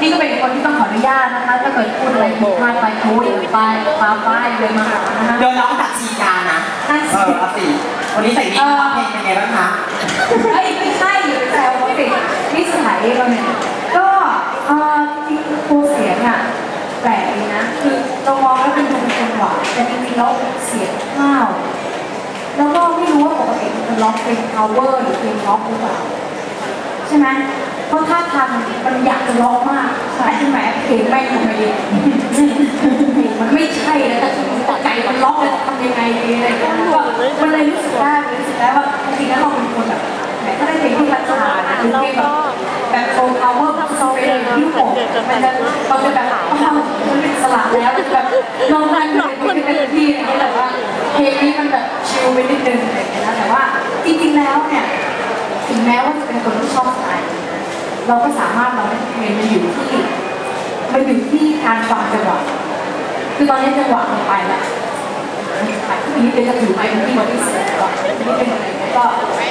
นี่ก็เป็นคนที่ต้องขออนุญาตนะคะถ้าเกิดพูดอะไรผิดพลาดไปโอ้ยไปฟ้าป้ายเลยมาหานะคะโดนน้องตัดชีกานะเออเอาสิวันนี้ใส่วิกร้องเพลงเป็นไงบ้างคะเฮ้ยไม่ใช่อย่าไปแซวเขาสินิสัยเราเนี่ยก็เออจริงๆตัวเสียงอะแปลกดีนะ คือเรามองแล้วเป็นคนจังหวะแต่จริงๆแล้วเสียงข้าว แล้วก็ไม่รู้ว่าปกติมันร้องเพลง power หรือเพลงร็อกหรือเปล่า ใช่ไหมเพราะถ้าทางมันอยากจะร้องมากใช่ไหมเพลงไม่ทำไมดีมันไม่ใช่เลยแต่แต่ใจมันร้องเลยทำยังไงดีอะไรอย่างเงี้ยก็มันเลยรู้สึกได้รู้สึกได้ว่าจริงๆแล้วเราเป็นคนแบบแหมถ้าได้เพลงที่พัฒนานะคือเพลงแบบแบบโชว์ power แบบโซเฟนที่ผมมันจะเราจะแบบอ้าวมันเป็นสลัดแล้วแบบลองนั่งดูเป็นเต็มที่อะไรอย่างเงี้ย เราก็สามารถเราได้เพลงมันอยู่ที่มันอยู่ที่การฟังจังหวะคือตอนนี้จังหวะมันไปแล้วทีนี้เป็นจะถือไปที่บอดี้เสร็จแล้วนี่เป็นอะไรเงี้ยก็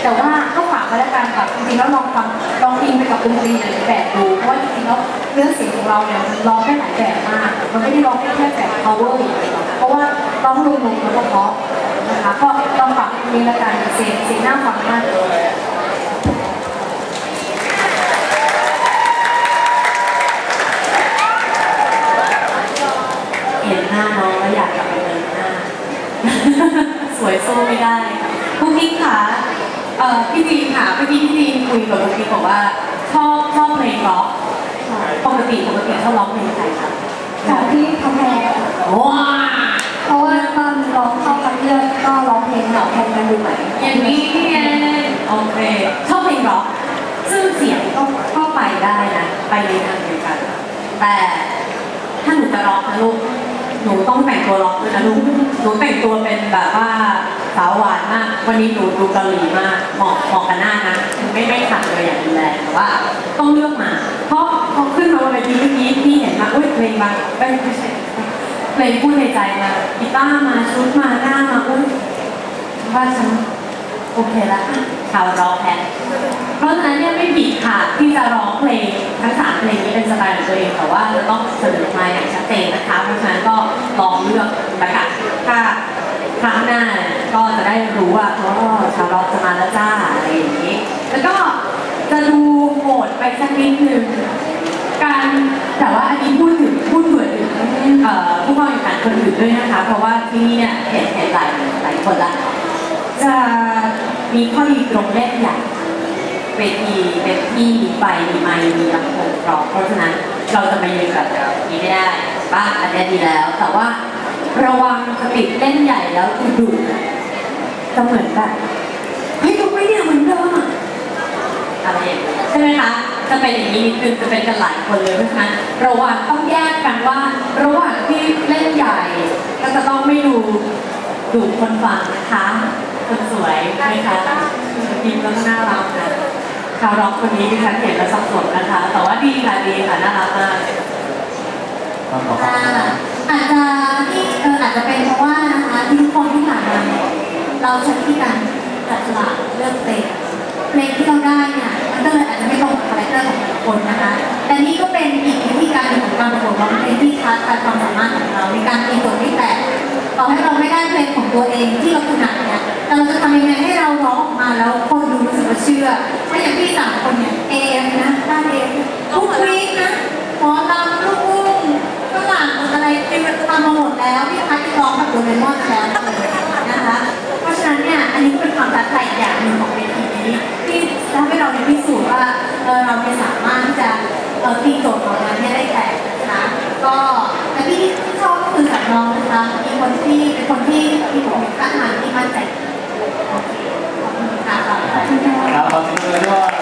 แต่ว่าก็ฝากไว้แล้วกันค่ะจริงๆแล้วลองฟังลองอินไปกับดนตรีหลายแบบดูเพราะว่าจริงๆแล้วเนื้อเสียงของเราเนี่ยมันร้องได้หลายแบบมาก มันไม่ได้ร้องแค่แบบ power เพราะว่าร้องรวมๆมันก็เพราะนะคะก็ลองฟังเพลงละกันเสียงเสียงหน่าฟังมากเลย เห็ นหน้าน้องแล้วอยากกลับไปเดินหน้า สวยสู้ไม่ได้คุณพิงค่ะเอ่อพี่ดีนค่ะเมื่อกี้พี่ดีนคุยกับคุณพิงบอกว่าชอบชอบเพลงร็อกปกติปกติชอบร้องเพลงใครคะของที่ทำแพงว้าเพราะว่าตอนร้องเข้าคัดเลือกก็ร้องเพลงเหงาแทนกันดูไหมอย่างนี้นี่เองโอเคชอบเพลงร็อกซึ่งเสียงก็ก็ไปได้นะ ไปในทางเดียวกัน แต่ถ้าหนูจะร็อกนะลูก หนูต้องแต่งตัวร็อกด้วยนะลูกหนูแต่งตัวเป็นแบบว่าสาวหวานมาก วันนี้หนูดูเกาหลีมาก เหมาะเหมาะกับหน้านะคือไม่ไม่ขัดเลยอย่างรุนแรงแต่ว่า ต้องเลือกมา เพราะพอขึ้นมาบนเวทีเมื่อกี้พี่เห็นมาอุ้ยเพลงบางไม่ไม่ใช่เพลงพูดในใจมากีตาร์มาชุดมาหน้ามาอุ้ยว่าฉันโอเคละชาวร็อกแทน เพราะฉะนั้นเนี่ยไม่ผิดค่ะที่จะร้องเพลงทั้งสามเพลงนี้เป็นสไตล์ของตัวเองแต่ว่าจะต้องเสนอมาอย่างชัดเจนนะคะ เพราะฉะนั้นก็ลองเลือกละกันถ้าครั้งหน้าก็จะได้รู้ว่าอ๋อชาวร็อกจะมาแล้วจ้าอะไรอย่างนี้ แล้วก็จะดูโหดไปสักนิดนึงการแต่ว่าอันนี้พูดถึงพูดถึงผู้เข้าแข่งขันคนอื่นด้วยนะคะ เพราะว่าที่นี่เนี่ยเห็นเห็นหลายหลายคนละจะมีข้อดีตรงเล่นใหญ่ เวทีเป็นที่มีไฟมีไมค์มีลำโพงร้องเพราะฉะนั้นเราจะมายืนแบบนี้ไม่ได้บ้าอันนี้ดีแล้ว แต่ว่าระวังสติเล่นใหญ่แล้วคือดุจะเหมือนแบบเฮ้ยลูกไม่เนี่ยเหมือนเดิมอะอะไรอย่างเงี้ยใช่ไหมคะจะเป็นอย่างนี้นิดนึงจะเป็นกันหลายคนเลยเพราะฉะนั้นระวังต้องแยกกันว่า ระหว่างที่เล่นใหญ่ ก็จะต้องไม่ดูดุคนฟังนะคะคนสวยไหมคะยิ้มาก็น่ารักนะ ชาร็อกคนนี้ดิฉันเห็นแล้วสับสนนะคะ แต่ว่าดีค่ะดีค่ะน่ารักมากต้องขออ่าอาจจะที่เอออาจจะเป็นเพราะว่านะคะที่ทุกคนที่ผ่านมาเนี่ยเราใช้วิธีการจัดสลากเลือกเพลงเพลงที่เราได้เนี่ยมันก็เลยอาจจะไม่ตรงกับคาแรคเตอร์ของแต่ละคนนะคะ แต่นี่ก็เป็นอีกวิธีการหนึ่งของการประกวดร้องเพลงที่ทัดการความสามารถของเราในการตีโจทย์ที่แตกต่อให้เราไม่ได้เพลงของตัวเองที่เราถนัดเนี่ยแต่เราจะทำยังไงให้เราร้องออกมาแล้วคนดูรู้สึกว่าเชื่อ ไม่อย่างพี่สามคนเนี่ยเอฟนะบ้านเอฟทุกวีคนะหมอลำลูกอุ้งฝรั่งอะไรเป็นทำมาหมดแล้วพี่พัชร้องกับโดเรมอนแล้วนะคะ เพราะฉะนั้นเนี่ยอันนี้เป็นความท้าทายอย่างหนึ่งของเวทีนี้ที่ทำให้เราได้พิสูจน์ว่าเราจะสามารถที่จะตีโจทย์ของเราเนี่ยได้แตกนะคะก็แต่พี่ที่ชอบก็คือกับน้องนะคะมีคนที่เป็นคนที่มีผมตั้งหางที่มั่นใจ 張ってだます。